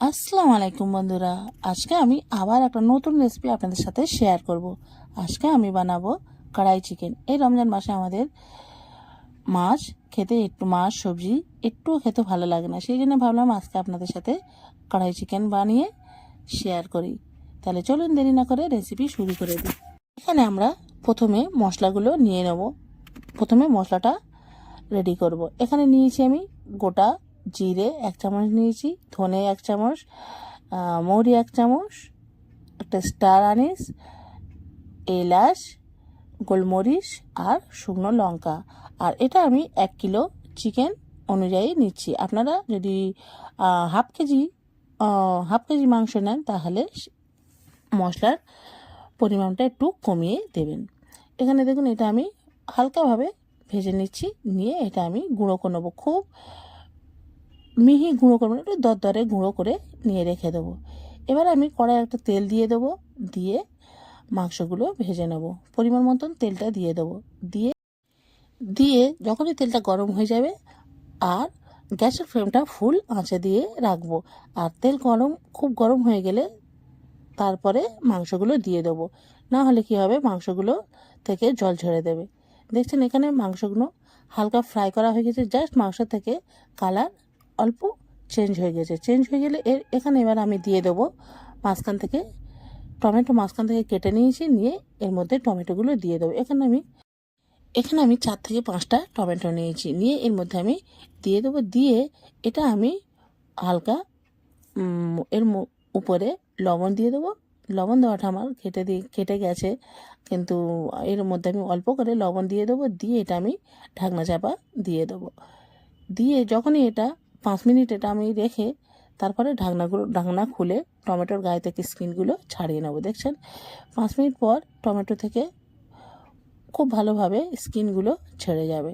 আসসালামু আলাইকুম বন্ধুরা। আজকে আমি আবার একটা নতুন রেসিপি আপনাদের সাথে শেয়ার করব। আজকে আমি বানাবো কড়াই চিকেন এই রমজান মাসে আমাদের মাছ খেতে একটু মাছ, সবজি একটু খেতে ভালো লাগে না। সেই জন্য ভাবলাম আজকে আপনাদের সাথে কড়াই চিকেন বানিয়ে শেয়ার করি। তাহলে চলুন দেরি না করে রেসিপি শুরু করে দিই। এখানে আমরা প্রথমে মশলাগুলো নিয়ে নেব। প্রথমে মশলাটা রেডি করব। এখানে নিয়েছি আমি গোটা জিরে এক চামচ নিয়েছি, ধনে এক চামচ মৌরি এক চামচ, একটা স্টার আনিস, এলাচ, গোলমরিচ আর শুকনো লঙ্কা। আর এটা আমি এক কিলো চিকেন অনুযায়ী নিচ্ছি। আপনারা যদি হাফ কেজি হাফ কেজি মাংস নেন, তাহলে মশলার পরিমাণটা একটু কমিয়ে দেবেন। এখানে দেখুন, এটা আমি হালকাভাবে ভেজে নিচ্ছি। নিয়ে এটা আমি গুঁড়ো করে নেব। খুব মিহি গুঁড়ো করব না, একটু দরদরে গুঁড়ো করে নিয়ে রেখে দেবো। এবার আমি কড়াই একটা তেল দিয়ে দেবো দিয়ে মাংসগুলো ভেজে নেব। পরিমাণ মতন তেলটা দিয়ে দেবো। দিয়ে দিয়ে যখনই তেলটা গরম হয়ে যাবে আর গ্যাসের ফ্লেমটা ফুল আঁচে দিয়ে রাখব। আর তেল গরম খুব গরম হয়ে গেলে তারপরে মাংসগুলো দিয়ে দেবো। না হলে কি হবে মাংসগুলো থেকে জল ঝরে দেবে। দেখছেন এখানে মাংসগুলো হালকা ফ্রাই করা হয়ে গেছে। জাস্ট মাংস থেকে কালার অল্প চেঞ্জ হয়ে গেছে। চেঞ্জ হয়ে গেলে এর, এখানে এবার আমি দিয়ে দেবো মাঝখান থেকে টমেটো মাঝখান থেকে কেটে নিয়েছি, নিয়ে এর মধ্যে টমেটোগুলো দিয়ে দেবো। এখানে আমি এখানে আমি চার থেকে পাঁচটা টমেটো নিয়েছি। নিয়ে এর মধ্যে আমি দিয়ে দেবো, দিয়ে এটা আমি হালকা এর উপরে লবণ দিয়ে দেবো। লবণ দেওয়াটা আমার কেটে দিয়ে কেটে গেছে। কিন্তু এর মধ্যে আমি অল্প করে লবণ দিয়ে দেবো, দিয়ে এটা আমি ঢাকনা চাপা দিয়ে দেবো। দিয়ে যখনই এটা পাঁচ মিনিট এটা আমি রেখে তারপরে ঢাকনাগুলো, ঢাকনা খুলে টমেটোর গায়ে থেকে স্কিনগুলো ছাড়িয়ে নেব, দেখছেন? পাঁচ মিনিট পর টমেটো থেকে খুব ভালোভাবে স্কিনগুলো ছেড়ে যাবে,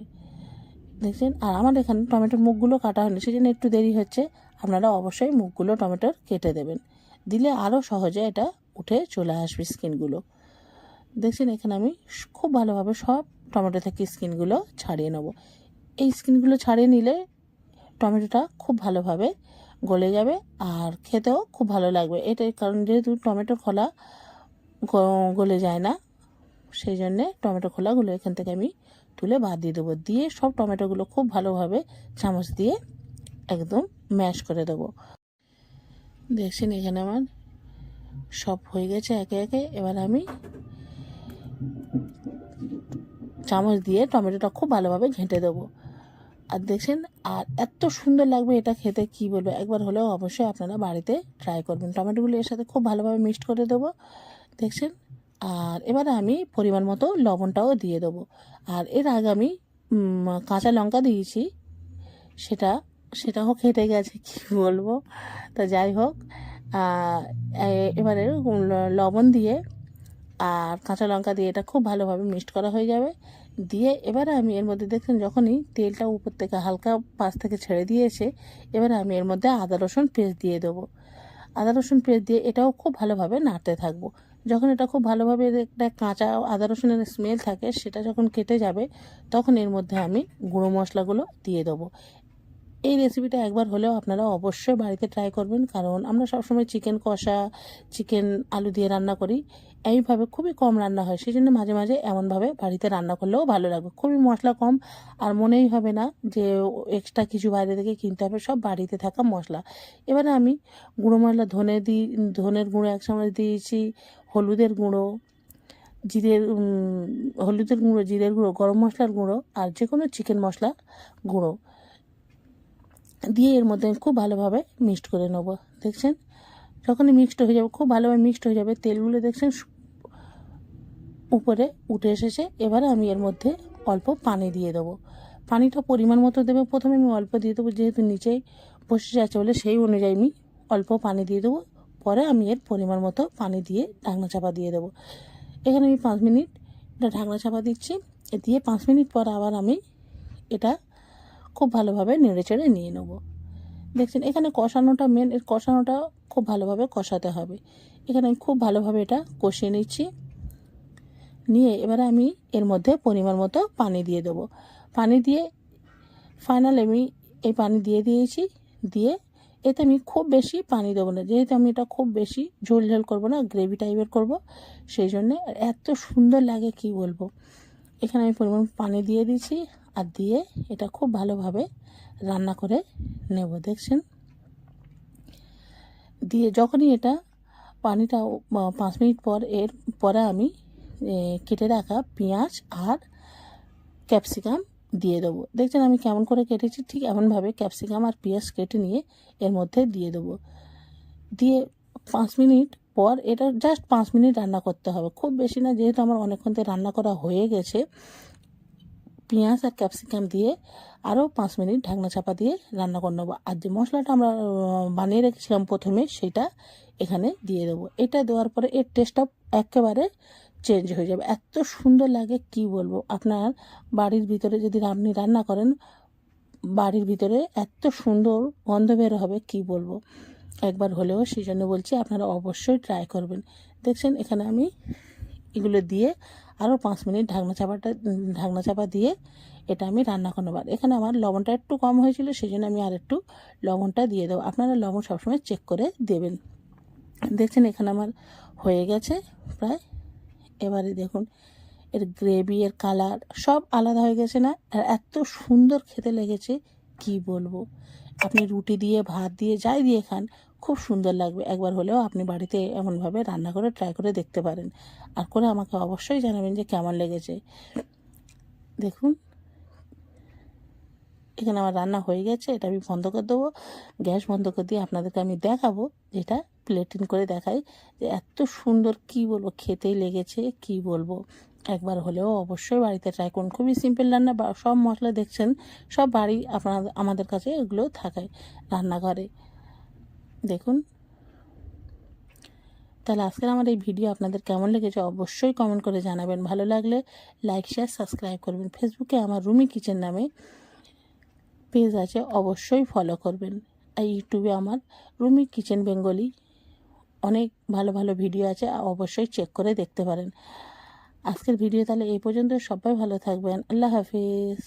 দেখছেন? আর আমার এখানে টমেটোর মুখগুলো কাটা হয়নি সেই জন্য একটু দেরি হচ্ছে। আপনারা অবশ্যই মুখগুলো টমেটোর কেটে দেবেন, দিলে আরও সহজে এটা উঠে চলে আসবে স্কিনগুলো, দেখছেন? এখানে আমি খুব ভালোভাবে সব টমেটো থেকে স্কিনগুলো ছাড়িয়ে নেব, এই স্কিনগুলো ছাড়িয়ে নিলে টমেটোটা খুব ভালোভাবে গলে যাবে আর খেতেও খুব ভালো লাগবে। এটার কারণ যেহেতু টমেটো খোলা গলে যায় না, সেই জন্যে টমেটো খোলাগুলো এখান থেকে আমি তুলে বাদ দিয়ে দেবো। দিয়ে সব টমেটোগুলো খুব ভালোভাবে চামচ দিয়ে একদম ম্যাশ করে দেবো। দেখছেন এখানে আমার সব হয়ে গেছে একে একে। এবার আমি চামচ দিয়ে টমেটোটা খুব ভালোভাবে ঘেঁটে দেবো। আর দেখছেন, আর এত সুন্দর লাগবে এটা খেতে, কি বলব? একবার হলেও অবশ্যই আপনারা বাড়িতে ট্রাই করবেন। টমেটোগুলো এর সাথে খুব ভালোভাবে মিক্সড করে দেবো, দেখছেন? আর এবারে আমি পরিমাণ মতো লবণটাও দিয়ে দেবো। আর এর আগে আমি কাঁচা লঙ্কা দিয়েছি, সেটা, সেটাও খেতে গেছে, কি বলব? তা যাই হোক এবারে লবণ দিয়ে আর কাঁচা লঙ্কা দিয়ে এটা খুব ভালোভাবে মিক্সড করা হয়ে যাবে। দিয়ে এবারে আমি এর মধ্যে দেখছেন যখনই তেলটা উপর থেকে হালকা পাশ থেকে ছেড়ে দিয়েছে, এবারে আমি এর মধ্যে আদা, রসুন পেস্ট দিয়ে দেবো। আদা, রসুন পেস্ট দিয়ে এটাও খুব ভালোভাবে নাড়তে থাকব। যখন এটা খুব ভালোভাবে একটা কাঁচা আদা, রসুনের স্মেল থাকে, সেটা যখন কেটে যাবে, তখন এর মধ্যে আমি গুঁড়ো মশলাগুলো দিয়ে দেবো। এই রেসিপিটা একবার হলেও আপনারা অবশ্যই বাড়িতে ট্রাই করবেন। কারণ আমরা সবসময় চিকেন কষা চিকেন আলু দিয়ে রান্না করি। এইভাবে খুবই কম রান্না হয়। সেই জন্য মাঝে মাঝে এমনভাবে বাড়িতে রান্না করলেও ভালো লাগবে খুবই মশলা কম। আর মনেই হবে না যে এক্সট্রা কিছু বাইরে থেকে কিনতে হবে। সব বাড়িতে থাকা মশলা। এবারে আমি গুঁড়ো মশলা, ধনে দিই ধনের গুঁড়ো এক চামচ দিয়েছি, হলুদের গুঁড়ো, জিরের হলুদের গুঁড়ো, জিরের গুঁড়ো, গরম মশলার গুঁড়ো আর যে কোনো চিকেন মশলা গুঁড়ো। দিয়ে এর মধ্যে খুব ভালোভাবে মিক্সড করে নেব। দেখছেন? যখনই মিক্সড হয়ে যাবে, খুব ভালোভাবে মিক্সড হয়ে যাবে, তেলগুলো দেখছেন উপরে উঠে এসেছে। এবারে আমি এর মধ্যে অল্প পানি দিয়ে দেবো। পানিটা পরিমাণ মতো দেবে। প্রথমে আমি অল্প দিয়ে দেবো, যেহেতু নিচেই বসে যাচ্ছে বলে সেই অনুযায়ী আমি অল্প পানি দিয়ে দেবো। পরে আমি এর পরিমাণ মতো পানি দিয়ে ঢাকনা চাপা দিয়ে দেবো। এখানে আমি পাঁচ মিনিট এটা ঢাকনা চাপা দিচ্ছি। দিয়ে পাঁচ মিনিট পর আবার আমি এটা খুব ভালোভাবে নেড়ে চেড়ে নিয়ে নেব। দেখছেন, এখানে কষানোটা মেন এর কষানোটা খুব ভালোভাবে কষাতে হবে। এখানে আমি খুব ভালোভাবে এটা কষিয়ে নিচ্ছি। নিয়ে এবারে আমি এর মধ্যে পরিমাণ মতো পানি দিয়ে দেবো। পানি দিয়ে ফাইনাল আমি এই পানি দিয়ে দিয়েছি। দিয়ে এতে আমি খুব বেশি পানি দেবো না। যেহেতু আমি এটা খুব বেশি ঝোল ঝোল করব না গ্রেভি টাইপের করব, সেই জন্যে এত সুন্দর লাগে কি বলব। এখানে আমি পরিমাণ পানি দিয়ে দিয়েছি। আর দিয়ে এটা খুব ভালোভাবে রান্না করে নেব, দেখছেন? দিয়ে যখনই এটা পানিটা পাঁচ মিনিট পর, এর পরে আমি কেটে রাখা পেঁয়াজ আর ক্যাপসিকাম দিয়ে দেবো। দেখছেন আমি কেমন করে কেটেছি? ঠিক এমনভাবে ক্যাপসিকাম আর পেঁয়াজ কেটে নিয়ে এর মধ্যে দিয়ে দেবো। দিয়ে পাঁচ মিনিট পর, এটা জাস্ট পাঁচ মিনিট রান্না করতে হবে। খুব বেশি না, যেহেতু আমার অনেকক্ষণ থেকে রান্না করা হয়ে গেছে পেঁয়াজ আর ক্যাপসিকাম দিয়ে আরও পাঁচ মিনিট ঢাকনা চাপা দিয়ে রান্না করে নেব। আর যে মশলাটা আমরা বানিয়ে রেখেছিলাম প্রথমে, সেটা এখানে দিয়ে দেবো। এটা দেওয়ার পরে এর টেস্টটা একেবারে চেঞ্জ হয়ে যাবে। এত সুন্দর লাগে, কি বলব? আপনার বাড়ির ভিতরে যদি আপনি রান্না করেন, বাড়ির ভিতরে এত সুন্দর গন্ধ বের হবে, কি বলব? একবার হলেও সেই জন্য বলছি, আপনারা অবশ্যই ট্রাই করবেন। দেখছেন, এখানে আমি এগুলো দিয়ে আরও পাঁচ মিনিট ঢাকনা চাপাটা, ঢাকনা চাপা দিয়ে এটা আমি রান্না করে নেবার এখানে আমার লবণটা একটু কম হয়েছিল সেই জন্য আমি আর একটু লবণটা দিয়ে দেবো। আপনারা লবণ সবসময় চেক করে দেবেন। দেখছেন এখানে আমার হয়ে গেছে প্রায়। এবারে দেখুন, এর গ্রেভি এর কালার সব আলাদা হয়ে গেছে না? আর এত সুন্দর খেতে লেগেছে, কি বলব? আপনি রুটি দিয়ে, ভাত দিয়ে, যাই দিয়ে খান খুব সুন্দর লাগবে। একবার হলেও আপনি বাড়িতে এমনভাবে রান্না করে ট্রাই করে দেখতে পারেন। আর করে আমাকে অবশ্যই জানাবেন যে কেমন লেগেছে। দেখুন। এখানে আমার রান্না হয়ে গেছে। এটা আমি বন্ধ করে দেবো। গ্যাস বন্ধ করে দিয়ে আপনাদেরকে আমি দেখাবো যেটা প্লেটিন করে দেখাই যে এত সুন্দর কি বলব, খেতেই লেগেছে, কি বলব। একবার হলেও অবশ্যই বাড়িতে ট্রাই করুন। খুবই সিম্পল রান্না সব মশলা দেখছেন, সব বাড়ি আপনার, আমাদের কাছে এগুলো থাকে রান্নাঘরে। দেখুন। তাহলে আজকের আমার এই ভিডিও আপনাদের কেমন লেগেছে অবশ্যই কমেন্ট করে জানাবেন। ভালো লাগলে লাইক শেয়ার সাবস্ক্রাইব করবেন। ফেসবুকে আমার রুমি কিচেন নামে পেজ আছে, অবশ্যই ফলো করবেন। আর ইউটিউবে আমার রুমি কিচেন বেঙ্গলি অনেক ভালো ভালো ভিডিও আছে, অবশ্যই চেক করে দেখতে পারেন। আজকের ভিডিও তাহলে এই পর্যন্ত। সবাই ভালো থাকবেন। আল্লাহ হাফিজ।